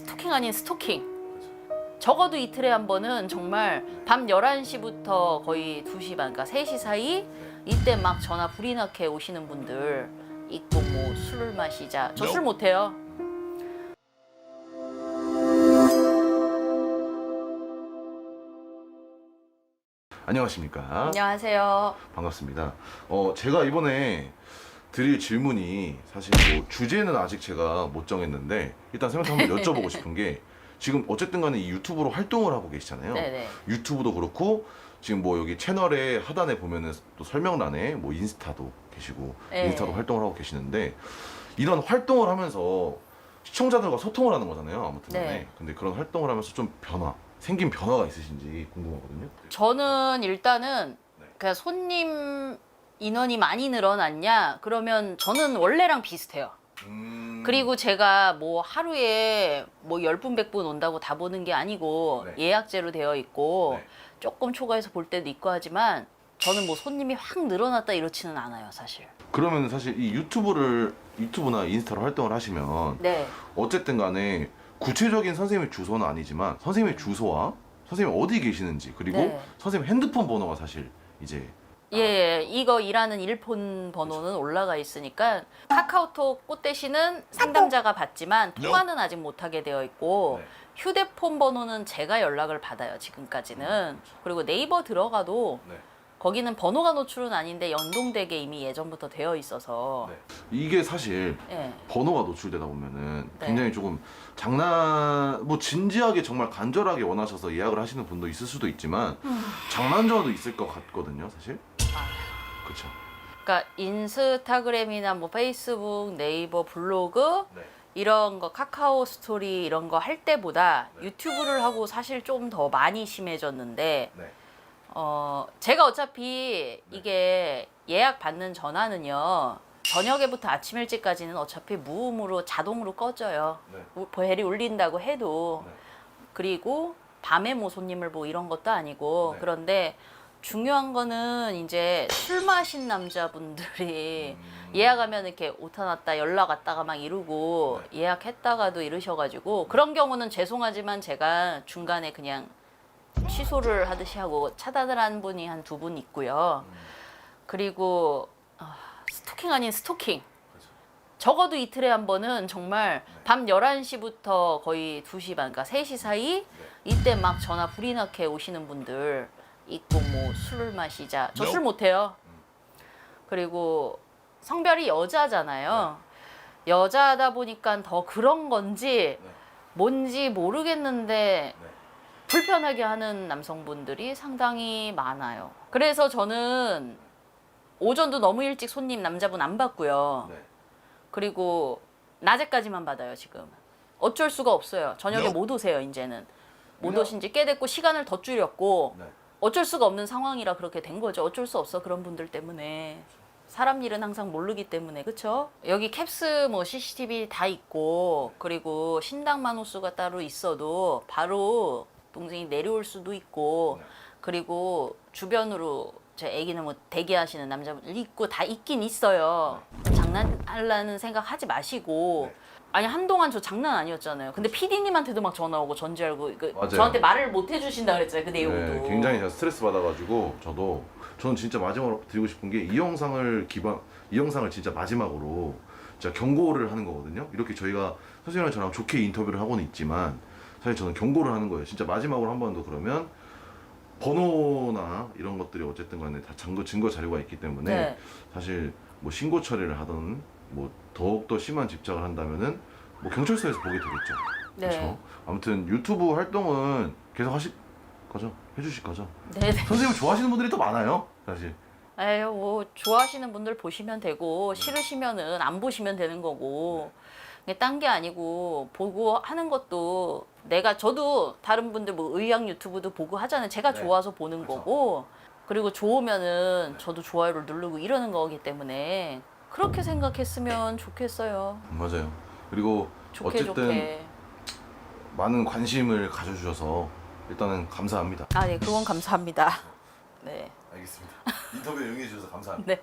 스토킹 아닌 스토킹. 적어도 이틀에 한 번은 정말 밤 11시부터 거의 2시 반, 그러니까 3시 사이 이때 막 전화 불이 나게 오시는 분들 있고 뭐 술을 마시자. 저 술 못해요. 안녕하십니까. 안녕하세요. 반갑습니다. 어, 제가 이번에 드릴 질문이 사실 뭐 주제는 아직 제가 못 정했는데 일단 생각 한번 여쭤보고 싶은 게 지금 어쨌든 간에 이 유튜브로 활동을 하고 계시잖아요. 네네. 유튜브도 그렇고 지금 뭐 여기 채널에 하단에 보면은 또 설명란에 뭐 인스타도 계시고 네. 인스타도 활동을 하고 계시는데 이런 활동을 하면서 시청자들과 소통을 하는 거잖아요. 아무튼 간에. 네. 근데 그런 활동을 하면서 좀 변화, 생긴 변화가 있으신지 궁금하거든요. 저는 일단은 네. 그 손님 인원이 많이 늘어났냐? 그러면 저는 원래랑 비슷해요. 음... 그리고 제가 뭐 하루에 뭐 10분, 100분 온다고 다 보는 게 아니고 네. 예약제로 되어 있고 네. 조금 초과해서 볼 때도 있고 하지만 저는 뭐 손님이 확 늘어났다 이렇지는 않아요, 사실. 그러면 사실 이 유튜브를 유튜브나 인스타로 활동을 하시면 네. 어쨌든 간에 구체적인 선생님의 주소는 아니지만 선생님의 주소와 선생님 어디 계시는지 그리고 네. 선생님 핸드폰 번호가 사실 이제 예, 예, 이거 일하는 일폰 번호는 올라가 있으니까 카카오톡 꽃대시는 상담자가 받지만 통화는 아직 못하게 되어 있고 네. 휴대폰 번호는 제가 연락을 받아요 지금까지는 그리고 네이버 들어가도 네. 거기는 번호가 노출은 아닌데 연동되게 이미 예전부터 되어 있어서 네. 이게 사실 예. 번호가 노출되다 보면은 네. 굉장히 조금 장난 뭐 진지하게 정말 간절하게 원하셔서 예약을 하시는 분도 있을 수도 있지만 장난 전화도 있을 것 같거든요 사실 아. 그렇죠 그러니까 인스타그램이나 뭐 페이스북, 네이버 블로그 네. 이런 거 카카오 스토리 이런 거 할 때보다 네. 유튜브를 하고 사실 좀 더 많이 심해졌는데 네. 어 제가 어차피 이게 예약 받는 전화는요 저녁에부터 아침 일찍까지는 어차피 무음으로 자동으로 꺼져요 네. 우- 벨이 울린다고 해도 네. 그리고 밤에 뭐 손님을 뭐 이런 것도 아니고 네. 그런데 중요한 거는 이제 술 마신 남자분들이 음. 예약하면 이렇게 오타 났다 연락 왔다가 막 이러고 네. 예약했다가도 이러셔가지고 그런 경우는 죄송하지만 제가 중간에 그냥 취소를 하듯이 하고 차단을 한 분이 한 두 분 있고요. 음. 그리고 아, 스토킹 아닌 스토킹. 그렇죠. 적어도 이틀에 한 번은 정말 네. 밤 11시부터 거의 2시 반, 그러니까 3시 사이 이때 막 전화 불이 나게 오시는 분들 있고 뭐 술을 마시자. 저 술 못해요. 그리고 성별이 여자잖아요. 여자다 보니까 더 그런 건지 네. 뭔지 모르겠는데 네. 불편하게 하는 남성분들이 상당히 많아요. 그래서 저는 오전도 너무 일찍 손님 남자분 안 받고요. 네. 그리고 낮에까지만 받아요 지금. 어쩔 수가 없어요. 저녁에. 못 오세요 이제는. 못 오신 지 꽤 됐고 시간을 더 줄였고 네. 어쩔 수가 없는 상황이라 그렇게 된 거죠. 어쩔 수 없어 그런 분들 때문에. 사람 일은 항상 모르기 때문에 그쵸? 여기 캡스 뭐 CCTV 다 있고 그리고 신당 만 호수가 따로 있어도 바로 동생이 내려올 수도 있고 네. 그리고 주변으로 제 애기는 뭐 대기하시는 남자분들 있고 다 있긴 있어요. 장난하려는 생각 하지 마시고 네. 아니 한동안 저 장난 아니었잖아요. 근데 PD님한테도 막 전화 오고 전지 알고 그 맞아요. 저한테 말을 못 해주신다 그랬잖아요. 그 내용도. 네, 굉장히 제가 스트레스 받아가지고 저도 저는 진짜 마지막으로 드리고 싶은 게 이 영상을 기반 이 영상을 진짜 마지막으로 진짜 경고를 하는 거거든요. 이렇게 저희가 선생님이랑 저랑 좋게 인터뷰를 하고는 있지만 사실 저는 경고를 하는 거예요. 진짜 마지막으로 한 번 더 그러면 번호나 이런 것들이 어쨌든 간에 다 증거 증거 자료가 있기 때문에 네. 사실 뭐 신고 처리를 하든 뭐 더욱 더 심한 집착을 한다면은 뭐 경찰서에서 보게 되겠죠. 네. 그렇죠. 아무튼 유튜브 활동은 계속 하실 거죠? 해주실 거죠? 네네. 선생님 좋아하시는 분들이 더 많아요, 사실. 에휴, 뭐 좋아하시는 분들 보시면 되고 네. 싫으시면은 안 보시면 되는 거고. 딴 게 아니고 보고 하는 것도 내가 저도 다른 분들 뭐 의학 유튜브도 보고 하잖아요. 제가 네. 좋아서 보는 그렇죠. 거고. 그리고 좋으면은 네. 저도 좋아요를 누르고 이러는 거기 때문에 그렇게 생각했으면 좋겠어요. 맞아요. 그리고 좋게 어쨌든 좋게. 많은 관심을 가져주셔서 일단은 감사합니다. 아, 네, 그건 감사합니다. 네. 알겠습니다. 인터뷰에 응해주셔서 감사합니다. 네.